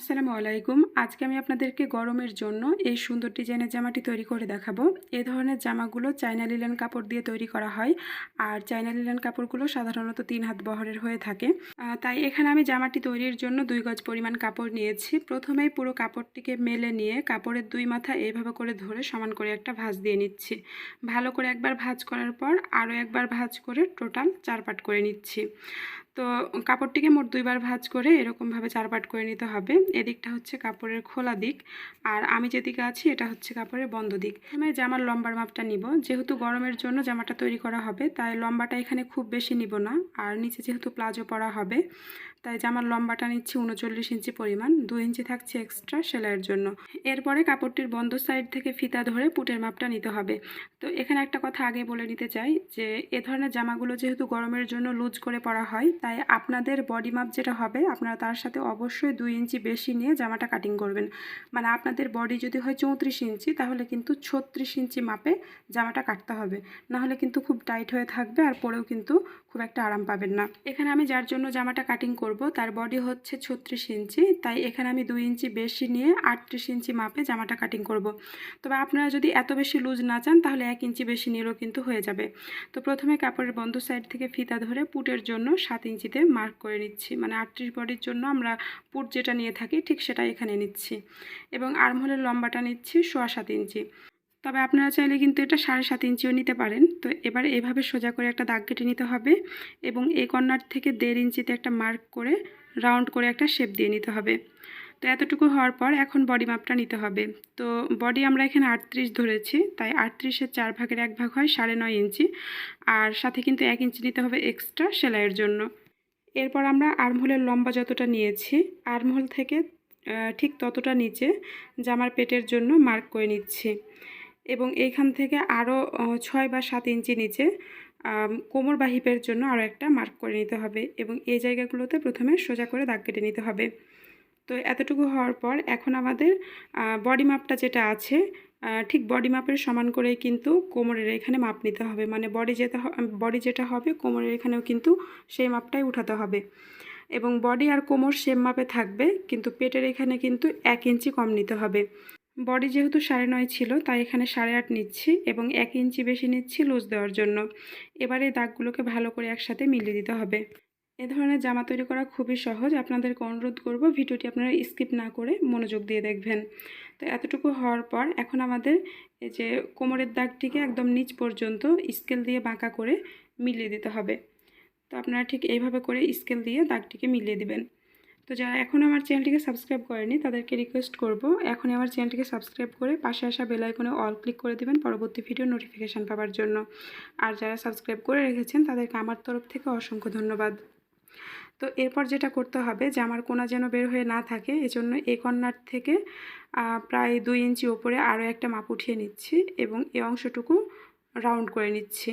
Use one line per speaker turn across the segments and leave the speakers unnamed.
আসসালামু আলাইকুম। আজকে আমি আপনাদেরকে গরমের জন্য এই সুন্দর ডিজাইনের জামাটি তৈরি করে দেখাবো। এ ধরনের জামাগুলো চাইনা লিলেন কাপড় দিয়ে তৈরি করা হয় আর চাইনা লিলেন কাপড়গুলো সাধারণত তিন হাত বহরের হয়ে থাকে। তাই এখানে আমি জামাটি তৈরির জন্য দুই গজ পরিমাণ কাপড় নিয়েছি। প্রথমেই পুরো কাপড়টিকে মেলে নিয়ে কাপড়ের দুই মাথা এইভাবে করে ধরে সমান করে একটা ভাঁজ দিয়ে নিচ্ছি। ভালো করে একবার ভাঁজ করার পর আরও একবার ভাঁজ করে টোটাল চার পাট করে নিচ্ছি। তো কাপড়টিকে মোট দুইবার ভাজ করে এরকমভাবে চারপাট করে নিতে হবে। এদিকটা হচ্ছে কাপড়ের খোলা দিক আর আমি যেদিকে আছি এটা হচ্ছে কাপড়ের বন্ধ দিক। আমি জামার লম্বার মাপটা নিব। যেহেতু গরমের জন্য জামাটা তৈরি করা হবে, তাই লম্বাটা এখানে খুব বেশি নিব না। আর নিচে যেহেতু প্লাজো পরা হবে তাই জামার লম্বাটা নিচ্ছি উনচল্লিশ ইঞ্চি পরিমাণ, দু ইঞ্চি থাকছে এক্সট্রা সেলাইয়ের জন্য। এরপরে কাপড়টির বন্ধ সাইড থেকে ফিতা ধরে পুটের মাপটা নিতে হবে। তো এখানে একটা কথা আগে বলে নিতে চাই যে, এ ধরনের জামাগুলো যেহেতু গরমের জন্য লুজ করে পরা হয়, তাই আপনাদের বডি মাপ যেটা হবে, আপনারা তার সাথে অবশ্যই দুই ইঞ্চি বেশি নিয়ে জামাটা কাটিং করবেন। মানে আপনাদের বডি যদি হয় চৌত্রিশ ইঞ্চি, তাহলে কিন্তু ছত্রিশ ইঞ্চি মাপে জামাটা কাটতে হবে। নাহলে কিন্তু খুব টাইট হয়ে থাকবে আর পরেও কিন্তু খুব একটা আরাম পাবেন না। এখানে আমি যার জন্য জামাটা কাটিং করব তার বডি হচ্ছে ছত্রিশ ইঞ্চি। তাই এখানে আমি দুই ইঞ্চি বেশি নিয়ে আটত্রিশ ইঞ্চি মাপে জামাটা কাটিং করব। তবে আপনারা যদি এত বেশি লুজ না চান, তাহলে এক ইঞ্চি বেশি নিলেও কিন্তু হয়ে যাবে। তো প্রথমে কাপড়ের বন্ধ সাইড থেকে ফিতা ধরে পুটের জন্য সাত ইঞ্চিতে মার্ক করে নিচ্ছি। মানে আটত্রিশ বডির জন্য আমরা পুট যেটা নিয়ে থাকি, ঠিক সেটা এখানে নিচ্ছি। এবং আর্মহোলের লম্বাটা নিচ্ছি সোয়া সাত ইঞ্চি। তবে আপনারা চাইলে কিন্তু এটা সাড়ে সাত ইঞ্চিও নিতে পারেন। তো এবার এভাবে সোজা করে একটা দাগ কেটে নিতে হবে এবং এই কর্নার থেকে দেড় ইঞ্চিতে একটা মার্ক করে, রাউন্ড করে একটা শেপ দিয়ে নিতে হবে। তো এতটুকু হওয়ার পর এখন বডি মাপটা নিতে হবে। তো বডি আমরা এখানে আটত্রিশ ধরেছি, তাই আটত্রিশের চার ভাগের এক ভাগ হয় সাড়ে নয় ইঞ্চি। আর সাথে কিন্তু এক ইঞ্চি নিতে হবে এক্সট্রা সেলাইয়ের জন্য। এরপর আমরা আর্মহোলের লম্বা যতটা নিয়েছি, আর্মহোল থেকে ঠিক ততটা নিচে জামার পেটের জন্য মার্ক করে নিচ্ছি। এবং এইখান থেকে আরও ছয় বা সাত ইঞ্চি নিচে কোমর বা হিপের জন্য আরও একটা মার্ক করে নিতে হবে এবং এই জায়গাগুলোতে প্রথমে সোজা করে দাগ কেটে নিতে হবে। তো এতটুকু হওয়ার পর এখন আমাদের বডি মাপটা যেটা আছে ঠিক বডি মাপের সমান করেই কিন্তু কোমরের এখানে মাপ নিতে হবে। মানে বডি যেটা বডি যেটা হবে কোমরের এখানেও কিন্তু সেই মাপটাই উঠাতে হবে। এবং বডি আর কোমর সেম মাপে থাকবে, কিন্তু পেটের এখানে কিন্তু এক ইঞ্চি কম নিতে হবে। বডি যেহেতু সাড়ে নয় ছিল, তাই এখানে সাড়ে আট নিচ্ছি এবং এক ইঞ্চি বেশি নিচ্ছি লুজ দেওয়ার জন্য। এবারে দাগগুলোকে ভালো করে একসাথে মিলিয়ে দিতে হবে। এ ধরনের জামা তৈরি করা খুবই সহজ। আপনাদেরকে অনুরোধ করব ভিডিওটি আপনারা স্কিপ না করে মনোযোগ দিয়ে দেখবেন। তো এতটুকু হওয়ার পর এখন আমাদের এই যে কোমরের দাগটিকে একদম নিচ পর্যন্ত স্কেল দিয়ে বাঁকা করে মিলিয়ে দিতে হবে। তো আপনারা ঠিক এইভাবে করে স্কেল দিয়ে দাগটিকে মিলিয়ে দিবেন। তো যারা এখন আমার চ্যানেলটিকে সাবস্ক্রাইব করেনি, তাদেরকে রিকোয়েস্ট করব, এখনই আমার চ্যানেলটিকে সাবস্ক্রাইব করে পাশে আসা বেল আইকনে অল ক্লিক করে দিবেন পরবর্তী ভিডিও নোটিফিকেশান পাওয়ার জন্য। আর যারা সাবস্ক্রাইব করে রেখেছেন, তাদেরকে আমার তরফ থেকে অসংখ্য ধন্যবাদ। তো এরপর যেটা করতে হবে যে, আমার কোনা যেন বের হয়ে না থাকে, এজন্য এই কর্নার থেকে প্রায় দুই ইঞ্চি ওপরে আরও একটা মাপ উঠিয়ে নিচ্ছি এবং এই অংশটুকু রাউন্ড করে নিচ্ছি।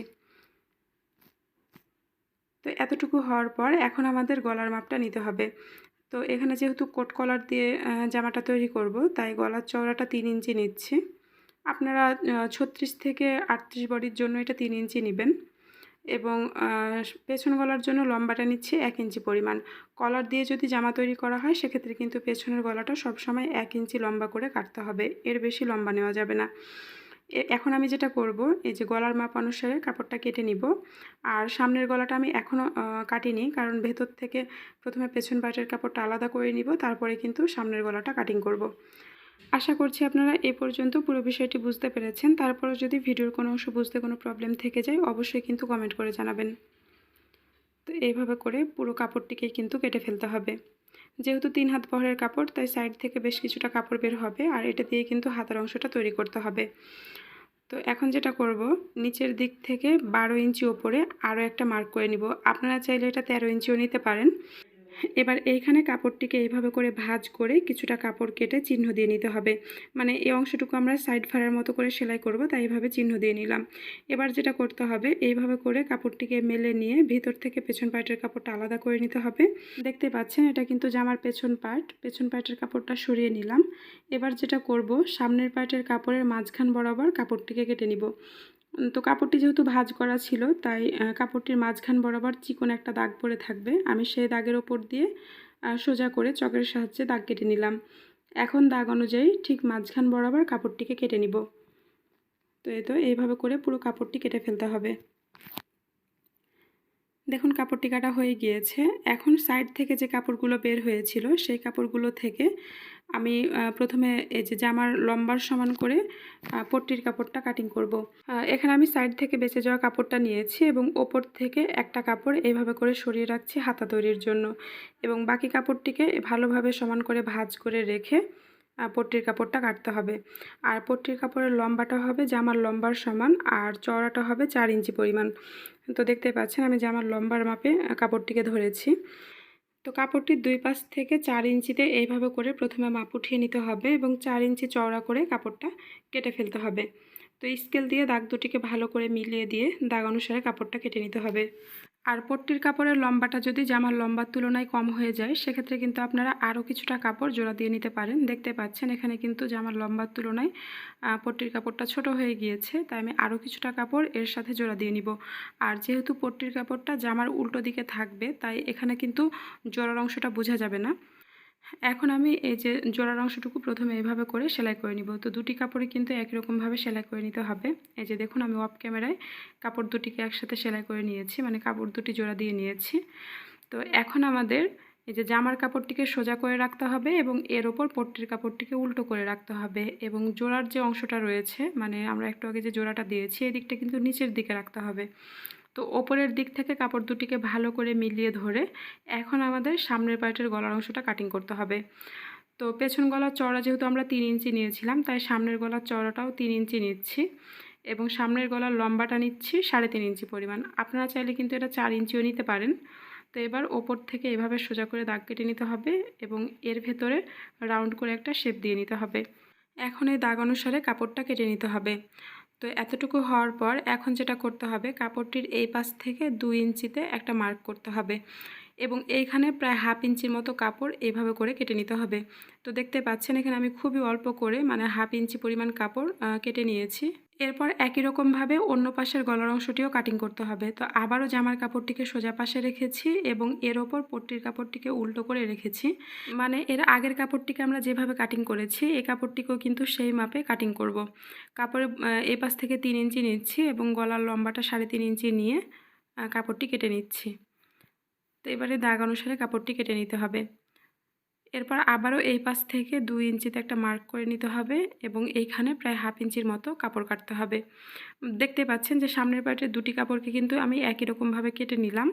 তো এতটুকু হওয়ার পর এখন আমাদের গলার মাপটা নিতে হবে। তো এখানে যেহেতু কোট কলার দিয়ে জামাটা তৈরি করব, তাই গলার চওড়াটা তিন ইঞ্চি নিচ্ছি। আপনারা ছত্রিশ থেকে আটত্রিশ বডির জন্য এটা তিন ইঞ্চি নেবেন এবং পেছন গলার জন্য লম্বাটা নিচ্ছে এক ইঞ্চি পরিমাণ। কলার দিয়ে যদি জামা তৈরি করা হয়, সেক্ষেত্রে কিন্তু পেছনের গলাটা সবসময় এক ইঞ্চি লম্বা করে কাটতে হবে। এর বেশি লম্বা নেওয়া যাবে না। এখন আমি যেটা করব, এই যে গলার মাপ অনুসারে কাপড়টা কেটে নিব। আর সামনের গলাটা আমি এখনও কাটিনি, কারণ ভেতর থেকে প্রথমে পেছন পাটের কাপড়টা আলাদা করে নিব, তারপরে কিন্তু সামনের গলাটা কাটিং করব। আশা করছি আপনারা এ পর্যন্ত পুরো বিষয়টি বুঝতে পেরেছেন। তারপরে যদি ভিডিওর কোনো অংশ বুঝতে কোনো প্রবলেম থেকে যায়, অবশ্যই কিন্তু কমেন্ট করে জানাবেন। তো এইভাবে করে পুরো কাপড়টিকে কিন্তু কেটে ফেলতে হবে। যেহেতু তিন হাত বহরের কাপড়, তাই সাইড থেকে বেশ কিছুটা কাপড় বের হবে আর এটা দিয়ে কিন্তু হাতের অংশটা তৈরি করতে হবে। তো এখন যেটা করব, নিচের দিক থেকে বারো ইঞ্চি ওপরে আরও একটা মার্ক করে নিব। আপনারা চাইলে এটা তেরো ইঞ্চিও নিতে পারেন। এবার এইখানে কাপড়টিকে এইভাবে করে ভাজ করে কিছুটা কাপড় কেটে চিহ্ন দিয়ে নিতে হবে। মানে এই অংশটুকু আমরা সাইড ফাড়ার মতো করে সেলাই করব, তাই এইভাবে চিহ্ন দিয়ে নিলাম। এবার যেটা করতে হবে, এইভাবে করে কাপড়টিকে মেলে নিয়ে ভিতর থেকে পেছন পার্টের কাপড়টা আলাদা করে নিতে হবে। দেখতে পাচ্ছেন, এটা কিন্তু জামার পেছন পার্ট, পেছন পার্টের কাপড়টা সরিয়ে নিলাম। এবার যেটা করব, সামনের পার্টের কাপড়ের মাঝখান বরাবর কাপড়টিকে কেটে নিব। তো কাপড়টি যেহেতু ভাজ করা ছিল, তাই কাপড়টির মাঝখান বরাবর চিকন একটা দাগ পড়ে থাকবে। আমি সেই দাগের ওপর দিয়ে সোজা করে চকের সাহায্যে দাগ কেটে নিলাম। এখন দাগ অনুযায়ী ঠিক মাঝখান বরাবর কাপড়টিকে কেটে নিব। তো এই তো, এইভাবে করে পুরো কাপড়টি কেটে ফেলতে হবে। দেখুন, কাপড়টি কাটা হয়ে গিয়েছে। এখন সাইড থেকে যে কাপড়গুলো বের হয়েছিল, সেই কাপড়গুলো থেকে আমি প্রথমে এই যে জামার লম্বার সমান করে পট্টির কাপড়টা কাটিং করব। এখানে আমি সাইড থেকে বেঁচে যাওয়া কাপড়টা নিয়েছি এবং ওপর থেকে একটা কাপড় এইভাবে করে সরিয়ে রাখছি হাতা তৈরির জন্য। এবং বাকি কাপড়টিকে ভালোভাবে সমান করে ভাজ করে রেখে পট্টির কাপড়টা কাটতে হবে। আর পট্টির কাপড়ের লম্বাটা হবে জামার লম্বার সমান, আর চওড়াটা হবে চার ইঞ্চি পরিমাণ। তো দেখতে পাচ্ছেন আমি জামার লম্বার মাপে কাপড়টিকে ধরেছি। তো কাপড়টির দুই পাশ থেকে চার ইঞ্চিতে এইভাবে করে প্রথমে মাপ উঠিয়ে নিতে হবে এবং চার ইঞ্চি চওড়া করে কাপড়টা কেটে ফেলতে হবে। তো স্কেল দিয়ে দাগ দুটিকে ভালো করে মিলিয়ে দিয়ে দাগ অনুসারে কাপড়টা কেটে নিতে হবে। আর পট্টির কাপড়ের লম্বাটা যদি জামার লম্বার তুলনায় কম হয়ে যায়, সেক্ষেত্রে কিন্তু আপনারা আরও কিছুটা কাপড় জোড়া দিয়ে নিতে পারেন। দেখতে পাচ্ছেন এখানে কিন্তু জামার লম্বার তুলনায় পট্টির কাপড়টা ছোট হয়ে গিয়েছে, তাই আমি আরও কিছুটা কাপড় এর সাথে জোড়া দিয়ে নিব। আর যেহেতু পট্টির কাপড়টা জামার উল্টো দিকে থাকবে, তাই এখানে কিন্তু জোড়ার অংশটা বোঝা যাবে না। এখন আমি এই যে জোড়ার অংশটুকু প্রথমে এইভাবে করে সেলাই করে নিব। তো দুটি কাপড়ে কিন্তু একই রকমভাবে সেলাই করে নিতে হবে। এই যে দেখুন, আমি অফ ক্যামেরায় কাপড় দুটিকে একসাথে সেলাই করে নিয়েছি মানে কাপড় দুটি জোড়া দিয়ে নিয়েছি। তো এখন আমাদের এই যে জামার কাপড়টিকে সোজা করে রাখতে হবে এবং এর ওপর পট্টির কাপড়টিকে উল্টো করে রাখতে হবে এবং জোড়ার যে অংশটা রয়েছে মানে আমরা একটু আগে যে জোড়াটা দিয়েছি এই দিকটা কিন্তু নিচের দিকে রাখতে হবে। তো ওপরের দিক থেকে কাপড় দুটিকে ভালো করে মিলিয়ে ধরে এখন আমাদের সামনের পার্টের গলার অংশটা কাটিং করতে হবে। তো পেছন গলার চড়া যেহেতু আমরা তিন ইঞ্চি নিয়েছিলাম, তাই সামনের গলার চড়াটাও তিন ইঞ্চি নিচ্ছি এবং সামনের গলার লম্বাটা নিচ্ছি সাড়ে তিন ইঞ্চি পরিমাণ। আপনারা চাইলে কিন্তু এটা চার ইঞ্চিও নিতে পারেন। তো এবার ওপর থেকে এভাবে সোজা করে দাগ কেটে নিতে হবে এবং এর ভেতরে রাউন্ড করে একটা শেপ দিয়ে নিতে হবে। এখন এই দাগ অনুসারে কাপড়টা কেটে নিতে হবে। তো এতটুকু হওয়ার পর এখন যেটা করতে হবে, কাপড়টির এই পাশ থেকে দুই ইঞ্চিতে একটা মার্ক করতে হবে। এবং এইখানে প্রায় হাফ ইঞ্চির মতো কাপড় এইভাবে করে কেটে নিতে হবে। তো দেখতে পাচ্ছেন এখানে আমি খুবই অল্প করে মানে হাফ ইঞ্চি পরিমাণ কাপড় কেটে নিয়েছি। এরপর একই রকমভাবে অন্য পাশের গলার অংশটিও কাটিং করতে হবে। তো আবারও জামার কাপড়টিকে সোজা পাশে রেখেছি এবং এর ওপর পট্টির কাপড়টিকে উল্টো করে রেখেছি। মানে এর আগের কাপড়টিকে আমরা যেভাবে কাটিং করেছি এই কাপড়টিকেও কিন্তু সেই মাপে কাটিং করব। কাপড়ের এই পাশ থেকে তিন ইঞ্চি নিচ্ছি এবং গলার লম্বাটা সাড়ে তিন ইঞ্চি নিয়ে কাপড়টি কেটে নিচ্ছি। তো এবারে দাগ অনুসারে কাপড়টি কেটে নিতে হবে। এরপর আবারও এই পাশ থেকে দুই ইঞ্চিতে একটা মার্ক করে নিতে হবে এবং এইখানে প্রায় হাফ ইঞ্চির মতো কাপড় কাটতে হবে। দেখতে পাচ্ছেন যে সামনের পার্টের দুটি কাপড়কে কিন্তু আমি একই রকমভাবে কেটে নিলাম।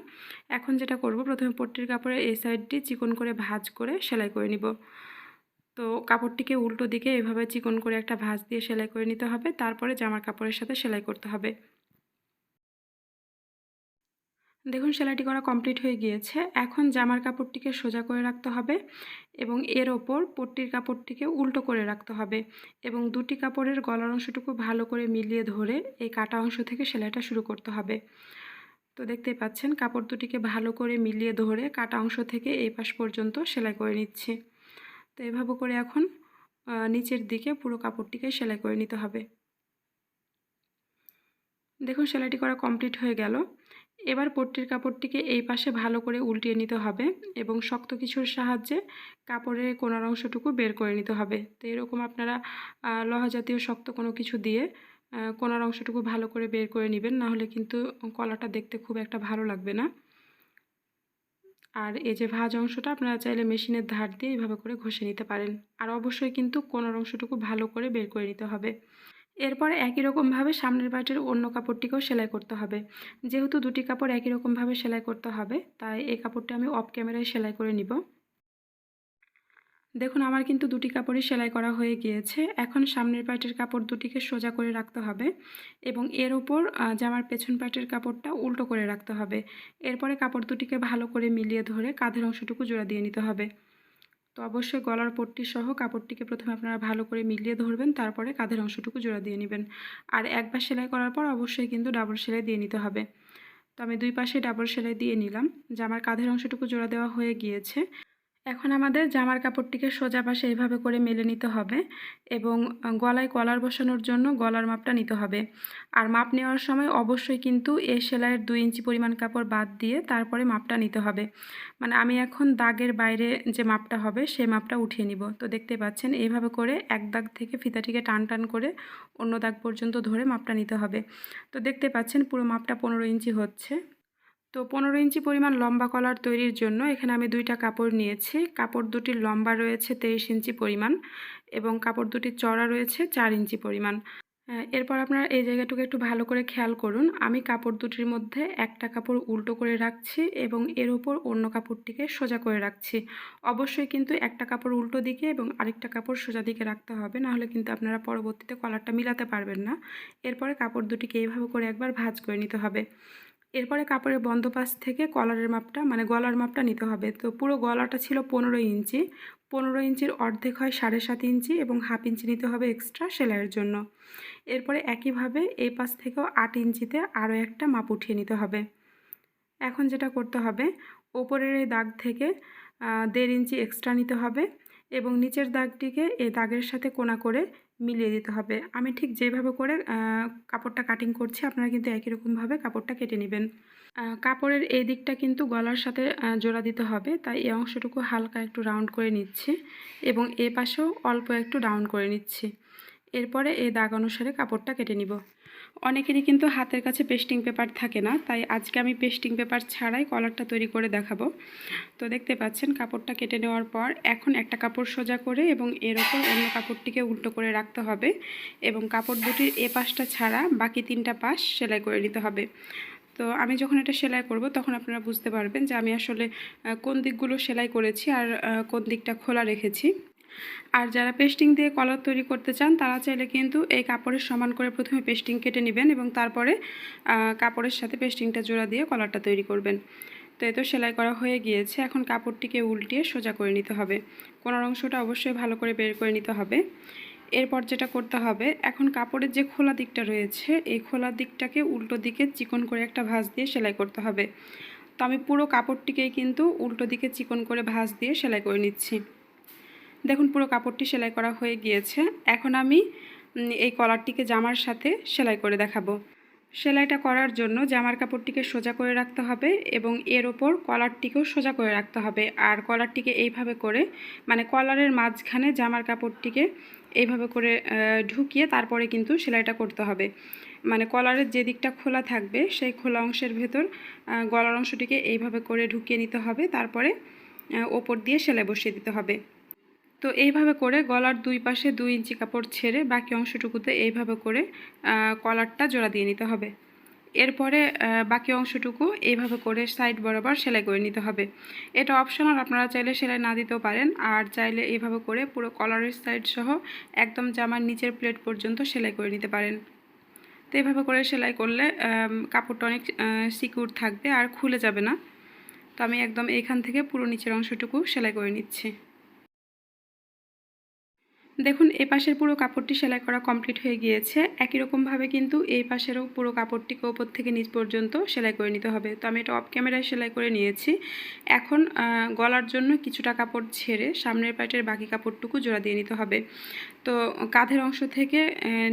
এখন যেটা করব, প্রথমে পট্টির কাপড়ের এই সাইডটি চিকন করে ভাজ করে সেলাই করে নিব। তো কাপড়টিকে উল্টো দিকে এভাবে চিকন করে একটা ভাঁজ দিয়ে সেলাই করে নিতে হবে। তারপরে জামার কাপড়ের সাথে সেলাই করতে হবে। দেখুন, সেলাইটি করা কমপ্লিট হয়ে গিয়েছে। এখন জামার কাপড়টিকে সোজা করে রাখতে হবে এবং এর ওপর পট্টির কাপড়টিকে উল্টো করে রাখতে হবে এবং দুটি কাপড়ের গলার অংশটুকু ভালো করে মিলিয়ে ধরে এই কাটা অংশ থেকে সেলাইটা শুরু করতে হবে। তো দেখতেই পাচ্ছেন, কাপড় দুটিকে ভালো করে মিলিয়ে ধরে কাটা অংশ থেকে এই পাশ পর্যন্ত সেলাই করে নিচ্ছি। তো এভাবে করে এখন নিচের দিকে পুরো কাপড়টিকে সেলাই করে নিতে হবে। দেখুন, সেলাইটি করা কমপ্লিট হয়ে গেল। এবার পট্টির কাপড়টিকে এই পাশে ভালো করে উল্টিয়ে নিতে হবে এবং শক্ত কিছুর সাহায্যে কাপড়ের কোনার অংশটুকু বের করে নিতে হবে। তো এরকম আপনারা লোহা জাতীয় শক্ত কোনো কিছু দিয়ে কোনার অংশটুকু ভালো করে বের করে নেবেন, না হলে কিন্তু কলাটা দেখতে খুব একটা ভালো লাগবে না। আর এই যে ভাজ অংশটা আপনারা চাইলে মেশিনের ধার দিয়ে এইভাবে করে ঘষে নিতে পারেন। আর অবশ্যই কিন্তু কোনার অংশটুকু ভালো করে বের করে নিতে হবে। এরপর একই রকমভাবে সামনের পাটের অন্য কাপড়টিকেও সেলাই করতে হবে। যেহেতু দুটি কাপড় একই রকমভাবে সেলাই করতে হবে, তাই এই কাপড়টা আমি অফ ক্যামেরায় সেলাই করে নিব। দেখুন, আমার কিন্তু দুটি কাপড়ই সেলাই করা হয়ে গিয়েছে। এখন সামনের পাটের কাপড় দুটিকে সোজা করে রাখতে হবে এবং এর ওপর জামার পেছন পাটের কাপড়টা উল্টো করে রাখতে হবে। এরপরে কাপড় দুটিকে ভালো করে মিলিয়ে ধরে কাঁধের অংশটুকু জোড়া দিয়ে নিতে হবে। তো অবশ্যই গলার পট্টি সহ কাপড়টিকে প্রথমে আপনারা ভালো করে মিলিয়ে ধরবেন, তারপরে কাঁধের অংশটুকু জোড়া দিয়ে নেবেন। আর একবার সেলাই করার পর অবশ্যই কিন্তু ডাবল সেলাই দিয়ে নিতে হবে। তো আমি দুই পাশে ডাবল সেলাই দিয়ে নিলাম। যে আমার কাঁধের অংশটুকু জোড়া দেওয়া হয়ে গিয়েছে। এখন আমাদের জামার কাপড়টিকে সোজা পাশে এইভাবে করে মেলে নিতে হবে এবং গলায় কলার বসানোর জন্য গলার মাপটা নিতে হবে। আর মাপ নেওয়ার সময় অবশ্যই কিন্তু এই সেলাইয়ের দুই ইঞ্চি পরিমাণ কাপড় বাদ দিয়ে তারপরে মাপটা নিতে হবে। মানে আমি এখন দাগের বাইরে যে মাপটা হবে সেই মাপটা উঠিয়ে নিব। তো দেখতে পাচ্ছেন এইভাবে করে এক দাগ থেকে ফিতাটিকে টান টান করে অন্য দাগ পর্যন্ত ধরে মাপটা নিতে হবে। তো দেখতে পাচ্ছেন পুরো মাপটা পনেরো ইঞ্চি হচ্ছে। তো পনেরো ইঞ্চি পরিমাণ লম্বা কলার তৈরির জন্য এখানে আমি দুইটা কাপড় নিয়েছি। কাপড় দুটির লম্বা রয়েছে তেইশ ইঞ্চি পরিমাণ এবং কাপড় দুটির চড়া রয়েছে চার ইঞ্চি পরিমাণ। এরপর আপনারা এই জায়গাটুকু একটু ভালো করে খেয়াল করুন। আমি কাপড় দুটির মধ্যে একটা কাপড় উল্টো করে রাখছি এবং এর উপর অন্য কাপড়টিকে সোজা করে রাখছি। অবশ্যই কিন্তু একটা কাপড় উল্টো দিকে এবং আরেকটা কাপড় সোজা দিকে রাখতে হবে, নাহলে কিন্তু আপনারা পরবর্তীতে কলারটা মিলাতে পারবেন না। এরপরে কাপড় দুটিকে এইভাবে করে একবার ভাজ করে নিতে হবে। এরপরে কাপড়ের বন্ধ পাশ থেকে কলারের মাপটা মানে গলার মাপটা নিতে হবে। তো পুরো গলাটা ছিল পনেরো ইঞ্চি। পনেরো ইঞ্চির অর্ধেক হয় সাড়ে সাত ইঞ্চি এবং হাফ ইঞ্চি নিতে হবে এক্সট্রা সেলাইয়ের জন্য। এরপরে একইভাবে এই পাশ থেকেও আট ইঞ্চিতে আরও একটা মাপ উঠিয়ে নিতে হবে। এখন যেটা করতে হবে, ওপরের এই দাগ থেকে দেড় ইঞ্চি এক্সট্রা নিতে হবে এবং নিচের দাগটিকে এই দাগের সাথে কোনা করে মিলিয়ে দিতে হবে। আমি ঠিক যেভাবে করে কাপড়টা কাটিং করছি, আপনারা কিন্তু একই রকমভাবে কাপড়টা কেটে নেবেন। কাপড়ের এই দিকটা কিন্তু গলার সাথে জোড়া দিতে হবে, তাই এই অংশটুকু হালকা একটু রাউন্ড করে নিচ্ছি এবং এ পাশেও অল্প একটু ডাউন করে নিচ্ছি। এরপরে এই দাগ অনুসারে কাপড়টা কেটে নিব। অনেকেরই কিন্তু হাতের কাছে পেস্টিং পেপার থাকে না, তাই আজকে আমি পেস্টিং পেপার ছাড়াই কলারটা তৈরি করে দেখাবো। তো দেখতে পাচ্ছেন, কাপড়টা কেটে নেওয়ার পর এখন একটা কাপড় সোজা করে এবং এর ওপর অন্য কাপড়টিকে উল্টো করে রাখতে হবে এবং কাপড় দুটির এ পাশটা ছাড়া বাকি তিনটা পাশ সেলাই করে নিতে হবে। তো আমি যখন এটা সেলাই করব, তখন আপনারা বুঝতে পারবেন যে আমি আসলে কোন দিকগুলো সেলাই করেছি আর কোন দিকটা খোলা রেখেছি। আর যারা পেস্টিং দিয়ে কলার তৈরি করতে চান, তারা চাইলে কিন্তু এই কাপড়ের সমান করে প্রথমে পেস্টিং কেটে নেবেন এবং তারপরে কাপড়ের সাথে পেস্টিংটা জোড়া দিয়ে কলারটা তৈরি করবেন। তো এ তো সেলাই করা হয়ে গিয়েছে। এখন কাপড়টিকে উল্টিয়ে সোজা করে নিতে হবে। কোনার অংশটা অবশ্যই ভালো করে বের করে নিতে হবে। এরপর যেটা করতে হবে, এখন কাপড়ের যে খোলা দিকটা রয়েছে, এই খোলা দিকটাকে উল্টো দিকে চিকন করে একটা ভাঁজ দিয়ে সেলাই করতে হবে। তো আমি পুরো কাপড়টিকেই কিন্তু উল্টো দিকে চিকন করে ভাঁজ দিয়ে সেলাই করে নিচ্ছি। দেখুন, পুরো কাপড়টি সেলাই করা হয়ে গিয়েছে। এখন আমি এই কলারটিকে জামার সাথে সেলাই করে দেখাবো। সেলাইটা করার জন্য জামার কাপড়টিকে সোজা করে রাখতে হবে এবং এর ওপর কলারটিকেও সোজা করে রাখতে হবে। আর কলারটিকে এইভাবে করে মানে কলারের মাঝখানে জামার কাপড়টিকে এইভাবে করে ঢুকিয়ে তারপরে কিন্তু সেলাইটা করতে হবে। মানে কলারের যে দিকটা খোলা থাকবে, সেই খোলা অংশের ভেতর গলার অংশটিকে এইভাবে করে ঢুকিয়ে নিতে হবে। তারপরে ওপর দিয়ে সেলাই বসিয়ে দিতে হবে। তো এইভাবে করে গলার দুই পাশে দুই ইঞ্চি কাপড় ছেড়ে বাকি অংশটুকুতে এইভাবে করে কলারটা জোড়া দিয়ে নিতে হবে। এরপরে বাকি অংশটুকু এইভাবে করে সাইড বরাবর সেলাই করে নিতে হবে। এটা অপশনাল আপনারা চাইলে সেলাই না দিতেও পারেন। আর চাইলে এইভাবে করে পুরো কলারের সাইড সহ একদম জামার নিচের প্লেট পর্যন্ত সেলাই করে নিতে পারেন। তো এইভাবে করে সেলাই করলে কাপড়টা অনেক সিকিউর থাকবে আর খুলে যাবে না। তো আমি একদম এইখান থেকে পুরো নিচের অংশটুকু সেলাই করে নিচ্ছি। দেখুন এই পাশের পুরো কাপড়টি সেলাই করা কমপ্লিট হয়ে গিয়েছে। একই রকমভাবে কিন্তু এই পাশেরও পুরো কাপড়টিকে ওপর থেকে নিচ পর্যন্ত সেলাই করে নিতে হবে। তো আমি এটা অফ ক্যামেরায় সেলাই করে নিয়েছি। এখন গলার জন্য কিছুটা কাপড় ছেড়ে সামনের পাটের বাকি কাপড়টুকু জোড়া দিয়ে নিতে হবে। তো কাঁধের অংশ থেকে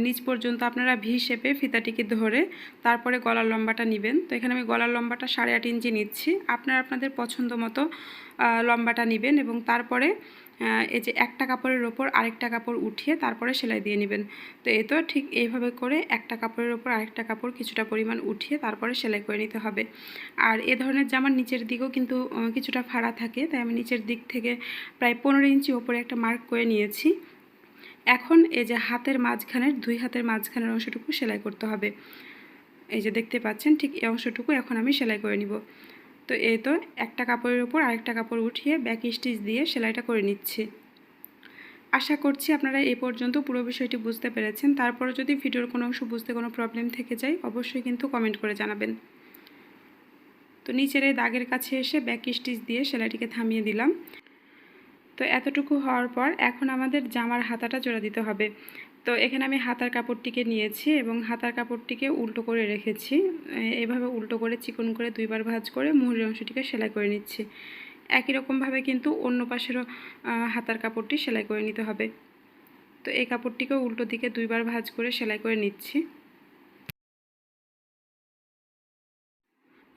নিচ পর্যন্ত আপনারা ভি শেপে ফিতাটিকে ধরে তারপরে গলার লম্বাটা নেবেন। তো এখানে আমি গলার লম্বাটা সাড়ে আট ইঞ্চি নিচ্ছি। আপনারা আপনাদের পছন্দ মতো লম্বাটা নেবেন এবং তারপরে এই যে একটা কাপড়ের ওপর আরেকটা কাপড় উঠিয়ে তারপরে সেলাই দিয়ে নেবেন। তো এ তো ঠিক এইভাবে করে একটা কাপড়ের ওপর আরেকটা কাপড় কিছুটা পরিমাণ উঠিয়ে তারপরে সেলাই করে নিতে হবে। আর এ ধরনের জামার নিচের দিকেও কিন্তু কিছুটা ফাড়া থাকে, তাই আমি নিচের দিক থেকে প্রায় পনেরো ইঞ্চি ওপরে একটা মার্ক করে নিয়েছি। এখন এই যে হাতের মাঝখানের, দুই হাতের মাঝখানের অংশটুকু সেলাই করতে হবে। এই যে দেখতে পাচ্ছেন, ঠিক এই অংশটুকু এখন আমি সেলাই করে নিব। তো এই তো একটা কাপড়ের উপর আরেকটা কাপড় উঠিয়ে ব্যাক স্টিচ দিয়ে সেলাইটা করে নিচ্ছি। আশা করছি আপনারা এই পর্যন্ত পুরো বিষয়টি বুঝতে পেরেছেন। তারপরে যদি ভিডিওর কোনো অংশ বুঝতে কোনো প্রবলেম থেকে যায়, অবশ্যই কিন্তু কমেন্ট করে জানাবেন। তো নিচের এই দাগের কাছে এসে ব্যাক স্টিচ দিয়ে সেলাইটিকে থামিয়ে দিলাম। তো এতটুকু হওয়ার পর এখন আমাদের জামার হাতাটা জোড়া দিতে হবে। তো এখানে আমি হাতার কাপড়টিকে নিয়েছি এবং হাতার কাপড়টিকে উল্টো করে রেখেছি। এভাবে উল্টো করে চিকন করে দুইবার ভাজ করে মুহুরের অংশটিকে সেলাই করে নিচ্ছি। একই রকমভাবে কিন্তু অন্য পাশেরও হাতার কাপড়টি সেলাই করে নিতে হবে। তো এই কাপড়টিকেও উল্টো দিকে দুইবার ভাজ করে সেলাই করে নিচ্ছি।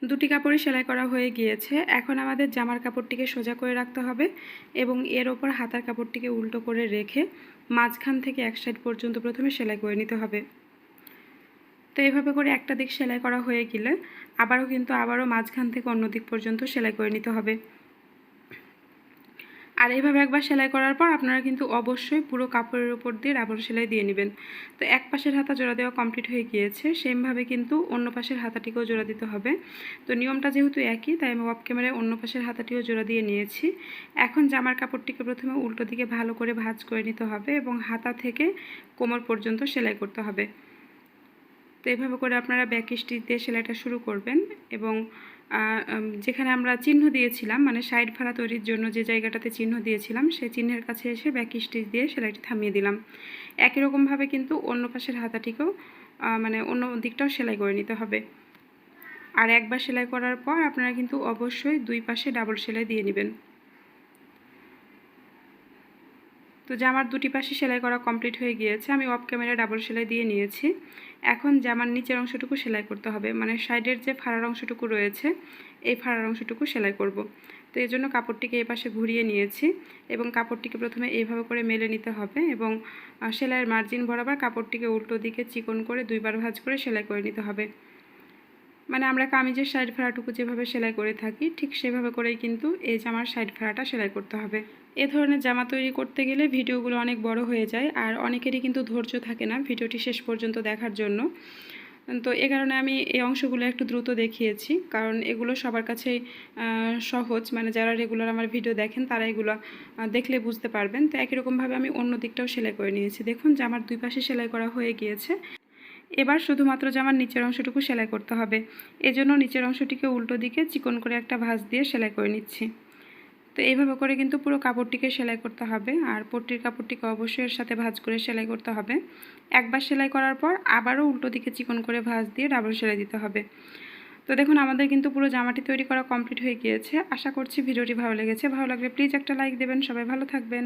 দুটি কাপড়ই সেলাই করা হয়ে গিয়েছে। এখন আমাদের জামার কাপড়টিকে সোজা করে রাখতে হবে এবং এর ওপর হাতার কাপড়টিকে উল্টো করে রেখে মাঝখান থেকে এক সাইড পর্যন্ত প্রথমে সেলাই করে নিতে হবে। তো এভাবে করে একটা দিক সেলাই করা হয়ে গেলে আবারও কিন্তু আবারও মাঝখান থেকে অন্য দিক পর্যন্ত সেলাই করে নিতে হবে। আর এইভাবে একবার সেলাই করার পর আপনারা কিন্তু অবশ্যই পুরো কাপড়ের উপর দিয়ে রাবার সেলাই দিয়ে নেবেন। তো এক পাশের হাতা জোড়া দেওয়া কমপ্লিট হয়ে গিয়েছে। সেমভাবে কিন্তু অন্য পাশের হাতাটিকেও জোড়া দিতে হবে। তো নিয়মটা যেহেতু একই, তাই আমি অফ ক্যামেরায় অন্য পাশের হাতাটিও জোড়া দিয়ে নিয়েছি। এখন জামার কাপড়টিকে প্রথমে উল্টো দিকে ভালো করে ভাঁজ করে নিতে হবে এবং হাতা থেকে কোমর পর্যন্ত সেলাই করতে হবে। তো এভাবে করে আপনারা ব্যাক স্টিচ দিয়ে সেলাইটা শুরু করবেন এবং যেখানে আমরা চিহ্ন দিয়েছিলাম মানে সাইড ফাড়া তৈরির জন্য যে জায়গাটাতে চিহ্ন দিয়েছিলাম, সেই চিহ্নের কাছে এসে ব্যাক স্টিচ দিয়ে সেলাইটি থামিয়ে দিলাম। একই রকমভাবে কিন্তু অন্য পাশের হাতাটিকেও মানে অন্য দিকটাও সেলাই করে নিতে হবে। আর একবার সেলাই করার পর আপনারা কিন্তু অবশ্যই দুই পাশে ডাবল সেলাই দিয়ে নেবেন। তো জামার দুটি পাশে সেলাই করা কমপ্লিট হয়ে গিয়েছে, আমি অফ ক্যামেরা ডাবল সেলাই দিয়ে নিয়েছি। এখন জামার নিচের অংশটুকু সেলাই করতে হবে মানে সাইডের যে ফাড়ার অংশটুকু রয়েছে, এই ফাড়ার অংশটুকু সেলাই করব। তো এই জন্য কাপড়টিকে এই পাশে ঘুরিয়ে নিয়েছি এবং কাপড়টিকে প্রথমে এইভাবে করে মেলে নিতে হবে এবং সেলাইয়ের মার্জিন বরাবর কাপড়টিকে উল্টো দিকে চিকন করে দুইবার ভাঁজ করে সেলাই করে নিতে হবে। মানে আমরা কামিজের সাইড ফেরাটুকু যেভাবে সেলাই করে থাকি, ঠিক সেভাবে করেই কিন্তু এই জামার সাইড ফেরাটা সেলাই করতে হবে। এ ধরনের জামা তৈরি করতে গেলে ভিডিওগুলো অনেক বড় হয়ে যায় আর অনেকেরই কিন্তু ধৈর্য থাকে না ভিডিওটি শেষ পর্যন্ত দেখার জন্য। তো এ কারণে আমি এই অংশগুলো একটু দ্রুত দেখিয়েছি, কারণ এগুলো সবার কাছেই সহজ। মানে যারা রেগুলার আমার ভিডিও দেখেন, তারা এগুলো দেখলে বুঝতে পারবেন। তো একই রকমভাবে আমি অন্য দিকটাও সেলাই করে নিয়েছি। দেখুন, জামার দুই পাশে সেলাই করা হয়ে গিয়েছে। এবার শুধুমাত্র জামার নিচের অংশটুকু সেলাই করতে হবে। এজন্য নিচের অংশটিকে উল্টো দিকে চিকন করে একটা ভাঁজ দিয়ে সেলাই করে নিচ্ছি। তো এইভাবে করে কিন্তু পুরো কাপড়টিকে সেলাই করতে হবে। আর পট্টির কাপড়টিকে অবশ্যই এর সাথে ভাঁজ করে সেলাই করতে হবে। একবার সেলাই করার পর আবারও উল্টো দিকে চিকন করে ভাঁজ দিয়ে ডাবল সেলাই দিতে হবে। তো দেখুন, আমাদের কিন্তু পুরো জামাটি তৈরি করা কমপ্লিট হয়ে গিয়েছে। আশা করছি ভিডিওটি ভালো লেগেছে। ভালো লাগলে প্লিজ একটা লাইক দেবেন। সবাই ভালো থাকবেন।